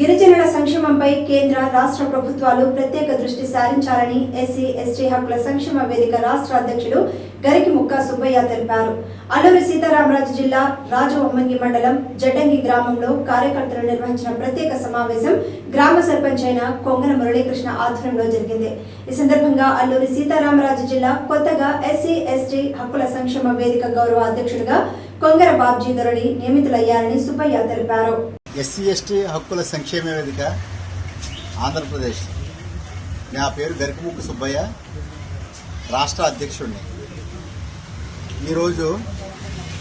గిరిజనుల సంక్షేమంపై కేంద్ర రాష్ట్ర ప్రభుత్వాలు ప్రత్యేక దృష్టి సారించాలని ఎస్సీ ఎస్టీ హక్కుల సంక్షేమ వేదిక రాష్ట్ర అధ్యక్షుడు గరికి ముక్క సుబ్బయ్య తెలిపారు. అల్లూరి సీతారామరాజు జిల్లా రాజవమ్మంగి మండలం జడ్డంగి గ్రామంలో కార్యకర్తలు నిర్వహించిన ప్రత్యేక సమావేశం గ్రామ సర్పంచ్ అయిన కొంగన మురళీకృష్ణ ఆధ్వర్యంలో జరిగింది. ఈ సందర్భంగా అల్లూరి సీతారామరాజు జిల్లా కొత్తగా ఎస్సీ ఎస్టీ హక్కుల సంక్షేమ వేదిక గౌరవ అధ్యక్షుడిగా కొంగర బాబ్జీ దొరడి నియమితులయ్యారని సుబ్బయ్య తెలిపారు. ఎస్సీ ఎస్టీ హక్కుల సంక్షేమ వేదిక ఆంధ్రప్రదేశ్. నా పేరు గరికముక్కు సుబ్బయ్య రాష్ట్ర అధ్యక్షుడిని. ఈరోజు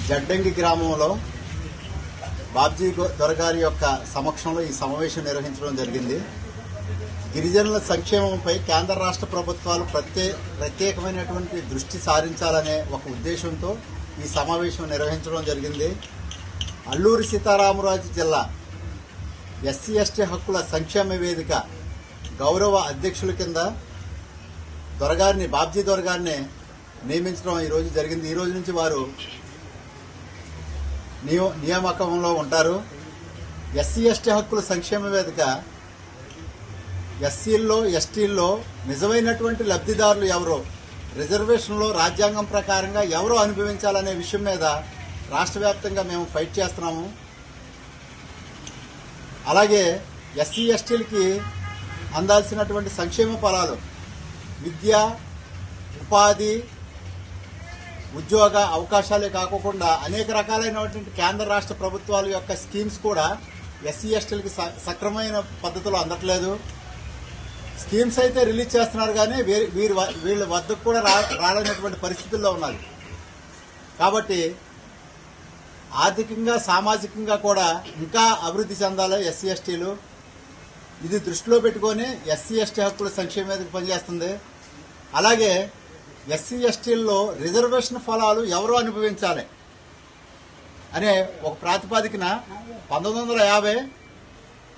జడ్డంగి గ్రామంలో బాబ్జీ దొరగారి యొక్క సమక్షంలో ఈ సమావేశం నిర్వహించడం జరిగింది. గిరిజనుల సంక్షేమంపై కేంద్ర రాష్ట్ర ప్రభుత్వాలు ప్రత్యే ప్రత్యేకమైనటువంటి దృష్టి సారించాలనే ఒక ఉద్దేశంతో ఈ సమావేశం నిర్వహించడం జరిగింది. అల్లూరి సీతారామరాజు జిల్లా ఎస్సీ ఎస్టీ హక్కుల సంక్షేమ వేదిక గౌరవ అధ్యక్షుల కింద దొరగారిని బాబ్జీ దొరగారిని నియమించడం ఈరోజు జరిగింది. ఈ రోజు నుంచి వారు నియో నియామకంలో ఉంటారు. ఎస్సీ ఎస్టీ హక్కుల సంక్షేమ వేదిక ఎస్సీల్లో ఎస్టీల్లో నిజమైనటువంటి లబ్ధిదారులు ఎవరో రిజర్వేషన్లో రాజ్యాంగం ప్రకారంగా ఎవరు అనుభవించాలనే విషయం మీద రాష్ట్ర వ్యాప్తంగా మేము ఫైట్ చేస్తున్నాము. అలాగే ఎస్సీ ఎస్టీలకి అందాల్సినటువంటి సంక్షేమ ఫలాలు విద్య ఉపాధి ఉద్యోగ అవకాశాలే కాకుండా అనేక రకాలైనటువంటి కేంద్ర రాష్ట్ర ప్రభుత్వాల యొక్క స్కీమ్స్ కూడా ఎస్సీ ఎస్టీలకి స- సక్రమైన పద్ధతిలో అందట్లేదు. స్కీమ్స్ అయితే రిలీజ్ చేస్తున్నారు కానీ వీరి వ- వీళ్ళ వద్దకు కూడా రా రాలేనటువంటి పరిస్థితుల్లో ఉన్నది కాబట్టి ఆర్థికంగా సామాజికంగా కూడా ఇంకా అభివృద్ధి చెందాలి ఎస్సీ ఎస్టీలు. ఇది దృష్టిలో పెట్టుకొని ఎస్సీ ఎస్టీ హక్కుల సంక్షేమ వేదిక పనిచేస్తుంది. అలాగే ఎస్సీ ఎస్టీల్లో రిజర్వేషన్ ఫలాలు ఎవరు అనుభవించాలి? అనే ఒక ప్రాతిపాదికన పంతొమ్మిది వందల యాభై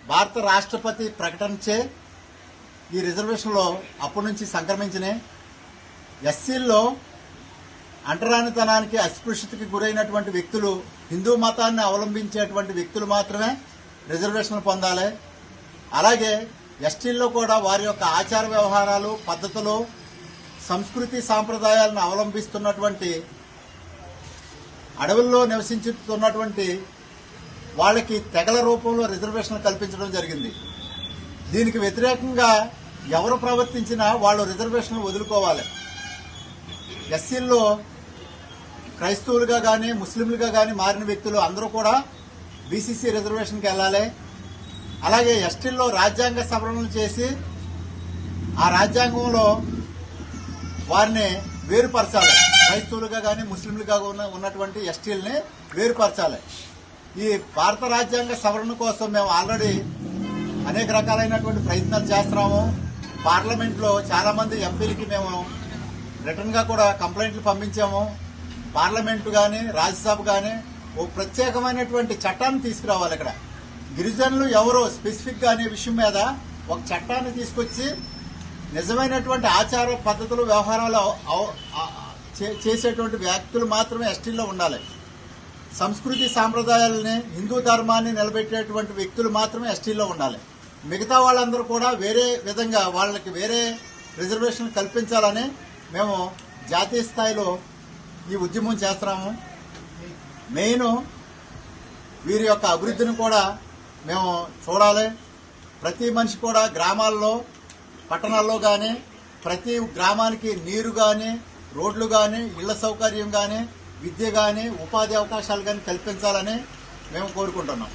భారత రాష్ట్రపతి ప్రకటనచే ఈ రిజర్వేషన్లో అప్పటి నుంచి సంక్రమించినాయి ఎస్సీల్లో అంటరానితనానికి అస్పృశ్యతకి గురైనటువంటి వ్యక్తులు హిందూ మతాన్ని అవలంబించేటువంటి వ్యక్తులు మాత్రమే రిజర్వేషన్లు పొందాలి. అలాగే ఎస్టీల్లో కూడా వారి యొక్క ఆచార వ్యవహారాలు పద్ధతులు సంస్కృతి సాంప్రదాయాలను అవలంబిస్తున్నటువంటి అడవుల్లో నివసించుతున్నటువంటి వాళ్ళకి తెగల రూపంలో రిజర్వేషన్లు కల్పించడం జరిగింది. దీనికి వ్యతిరేకంగా ఎవరు ప్రవర్తించినా వాళ్ళు రిజర్వేషన్లు వదులుకోవాలి. ఎస్సీల్లో క్రైస్తవులుగా కానీ ముస్లింలుగా కానీ మారిన వ్యక్తులు అందరూ కూడా బీసీసీ రిజర్వేషన్కి వెళ్ళాలి. అలాగే ఎస్టీల్లో రాజ్యాంగ సవరణలు చేసి ఆ రాజ్యాంగంలో వారిని వేరుపరచాలి. క్రైస్తవులుగా కానీ ముస్లింలుగా ఉన్న ఉన్నటువంటి ఎస్టీలని వేరుపరచాలి. ఈ భారత రాజ్యాంగ సవరణ కోసం మేము ఆల్రెడీ అనేక రకాలైనటువంటి ప్రయత్నాలు చేస్తున్నాము. పార్లమెంట్లో చాలామంది ఎంపీలకి మేము రిటర్న్గా కూడా కంప్లైంట్లు పంపించాము. పార్లమెంటు కానీ రాజ్యసభ కానీ ఓ ప్రత్యేకమైనటువంటి చట్టాన్ని తీసుకురావాలి ఇక్కడ గిరిజనులు ఎవరో స్పెసిఫిక్గా అనే విషయం మీద ఒక చట్టాన్ని తీసుకొచ్చి నిజమైనటువంటి ఆచార పద్ధతులు వ్యవహారాలు చే- చేసేటువంటి వ్యక్తులు మాత్రమే ఎస్టీల్లో ఉండాలి. సంస్కృతి సాంప్రదాయాలని హిందూ ధర్మాన్ని నిలబెట్టేటువంటి వ్యక్తులు మాత్రమే ఎస్టీల్లో ఉండాలి. మిగతా వాళ్ళందరూ కూడా వేరే విధంగా వాళ్ళకి వేరే రిజర్వేషన్ కల్పించాలని మేము జాతీయ స్థాయిలో ఈ ఉద్యమం చేస్తున్నాము. మెయిన్ వీరి యొక్క అభివృద్ధిని కూడా మేము చూడాలి. ప్రతి మనిషి కూడా గ్రామాల్లో పట్టణాల్లో కానీ ప్రతి గ్రామానికి నీరు కానీ రోడ్లు కానీ ఇళ్ళ సౌకర్యం కానీ విద్య కానీ ఉపాధి అవకాశాలు కానీ కల్పించాలని మేము కోరుకుంటున్నాం.